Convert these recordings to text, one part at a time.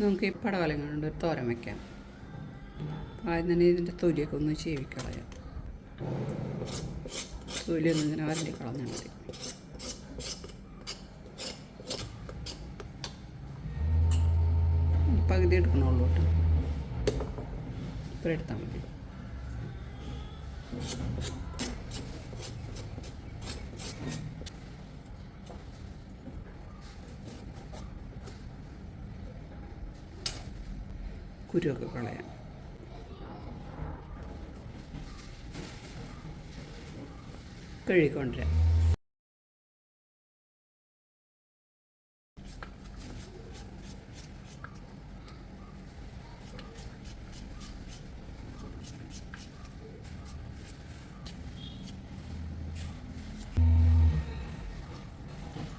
നമുക്ക് ഈ പടവലം കൊണ്ട് ഒരു തോരൻ വയ്ക്കാം ആദ്യം തന്നെ ഇതിന്റെ തൊലിയൊക്കെ ഒന്ന് ചേവിക്കളയാം തൊലി ഒന്ന് ഇങ്ങനെ വരണ്ടി കളഞ്ഞാൽ മതി. പകുതി എടുക്കണുള്ളൂ കേട്ടോ. ഇത്ര എടുത്താൽ മതി. കുരുവൊക്കെ കളയാം. കഴുകിക്കൊണ്ടുവരാം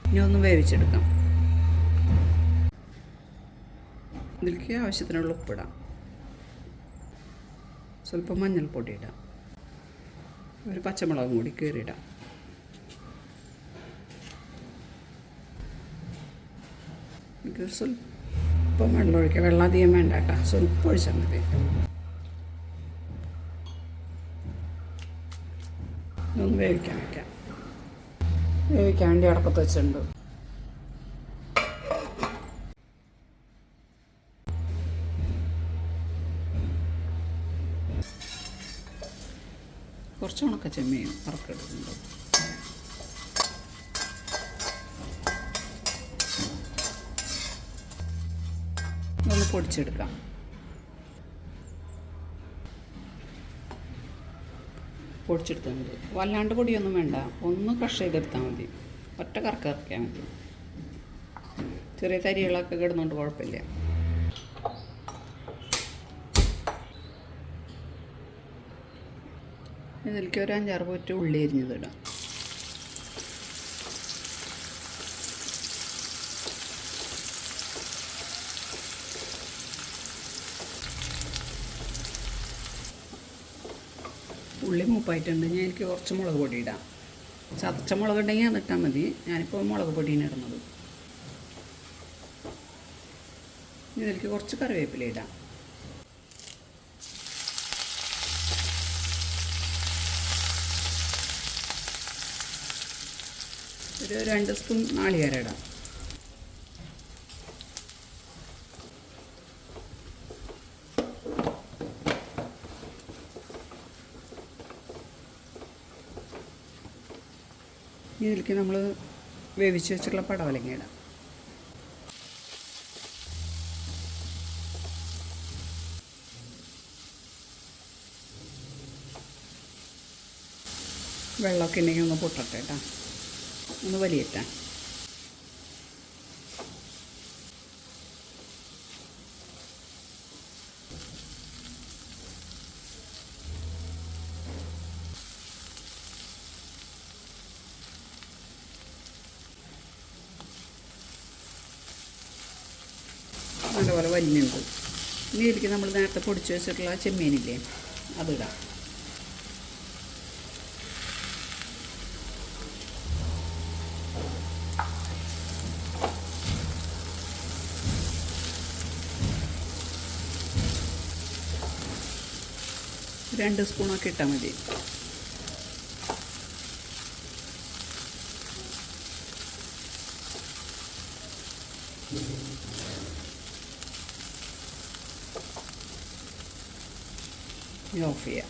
ഇനി ഒന്ന് വേവിച്ചെടുക്കാം. ഇതിലേക്ക് ആവശ്യത്തിനുള്ള ഉപ്പിടാം സ്വല്പം മഞ്ഞൾപ്പൊടി ഇടാം. ഒരു പച്ചമുളകും കൂടി കീറിയിടാം. സ്വല്പം വെള്ളം ഒഴിക്കാം. വെള്ളം അധികം വേണ്ട കേട്ടോ. സ്വല്പം ഒഴിച്ചാൽ മതി. ഇതൊന്ന് വേവിക്കാൻ വയ്ക്കാം വേവിക്കാൻ വേണ്ടി അടപ്പത്ത് വെച്ചിട്ടുണ്ട്. കുറച്ച് ഉണക്ക ചെമ്മീൻ വറുക്കെടുക്കുന്നുണ്ട് ഒന്ന് പൊടിച്ചെടുക്കാം. പൊടിച്ചെടുത്താൽ മതി. വല്ലാണ്ട് പൊടിയൊന്നും വേണ്ട. ഒന്ന് ക്രഷ് ചെയ്തെടുത്താൽ മതി. ഒറ്റ കറക്കിറക്കിയാൽ മതി. ചെറിയ തരികളൊക്കെ കിടന്നുകൊണ്ട് കുഴപ്പമില്ല. ഇതിലേക്ക് ഒരു അഞ്ചാറ് പോറ്റ് ഉള്ളി അരിഞ്ഞത് ഇടാം ഉള്ളി മൂപ്പായിട്ടുണ്ട്. ഞാൻ എനിക്ക് കുറച്ച് മുളക് പൊടി ഇടാം. ചതച്ച മുളക് ഉണ്ടെങ്കിൽ അത് ഇട്ടാൽ മതി. ഞാനിപ്പോൾ മുളക് പൊടിയാണ് ഇടുന്നത്. ഇതിലേക്ക് കുറച്ച് കറിവേപ്പില ഇടാം. ഒരു രണ്ട് സ്പൂൺ നാളികേരം ഇടാം. ഇതിലേക്ക് നമ്മൾ വേവിച്ച് വെച്ചിട്ടുള്ള പടവലങ്ങ ഇടാം. വെള്ളമൊക്കെ ഉണ്ടെങ്കിൽ ഒന്ന് പൊട്ടട്ടെ കേട്ടോ. ഒന്ന് വലിയിട്ടാ. നല്ലപോലെ വലിഞ്ഞുണ്ട് ഇനി ഇതിലേക്ക് നമ്മൾ നേരത്തെ പൊടിച്ച് വെച്ചിട്ടുള്ള ചെമ്മീനില്ലേ അതിടാം രണ്ട് സ്പൂണൊക്കെ ഇട്ടാൽ മതി. ഓഫ് ചെയ്യാം.